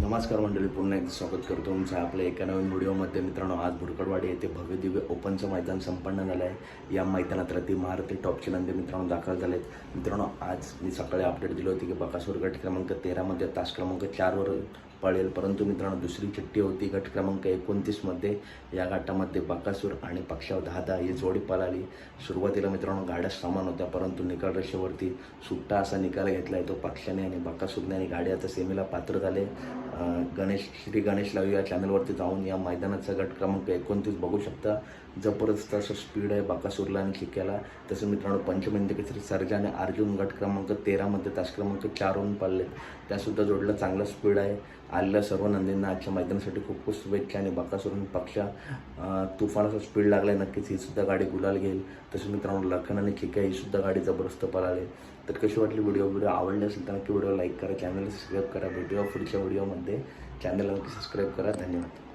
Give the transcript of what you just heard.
नमस्कार मंडळी पुन्हा एकदा स्वागत करतो तुमचं आपल्या एका नवीन व्हिडिओमध्ये मित्रांनो आज भुरकडवाडी येथे भव्य दिव्य ओपनचं मैदान संपन्न झालं आहे. या मैदानात रती महारथी टॉपचे नंदी मित्रांनो दाखल झालेत. मित्रांनो आज मी सकाळी अपडेट दिली होती की बकासूर गट क्रमांक तेरामध्ये तास क्रमांक चारवर पळेल. परंतु मित्रांनो दुसरी चिठ्ठी होती गट क्रमांक एकोणतीसमध्ये या गटामध्ये बकासूर आणि पक्षाव दहा दहा ही जोडी पळाली. सुरुवातीला मित्रांनो गाड्या समान होत्या परंतु निकाल रेषेवरती सुट्टा असा निकाल घेतला आहे तो पक्षाने आणि बकासूरने आणि गाडी आता सेमीला पात्र झाले. गणेश श्री गणेश लाईव्ह या चॅनलवरती जाऊन या मैदानाचा गट क्रमांक एकोणतीस बघू शकता. जबरदस्त असं स्पीड आहे बाकासूरला आणि शिक्याला तसं मित्रांनो पंचमंदी केसरी सर्जा आणि अर्जुन गट क्रमांक तेरामध्ये तास क्रमांक चारहून पडले त्यासुद्धा जोडला चांगला स्पीड आहे. आलेल्या सर्व नंदींना आजच्या मैदानासाठी खूप खूप शुभेच्छा आणि बाकासूरून पक्षा तुफानाचा स्पीड लागला आहे नक्कीच. ही सुद्धा गाडी गुलाल घेईल. तसेच मित्रांनो लखन आणि चिक्या ही सुद्धा गाडी जबरदस्त पळाली. तर कशी वाटली व्हिडिओ व्हिडिओ आवडली असेल तर नक्की व्हिडिओ लाईक करा. चॅनलला सबस्क्राईब करा. भेटूया पुढच्या व्हिडिओमध्ये चॅनलला नक्की सबस्क्राईब करा. धन्यवाद.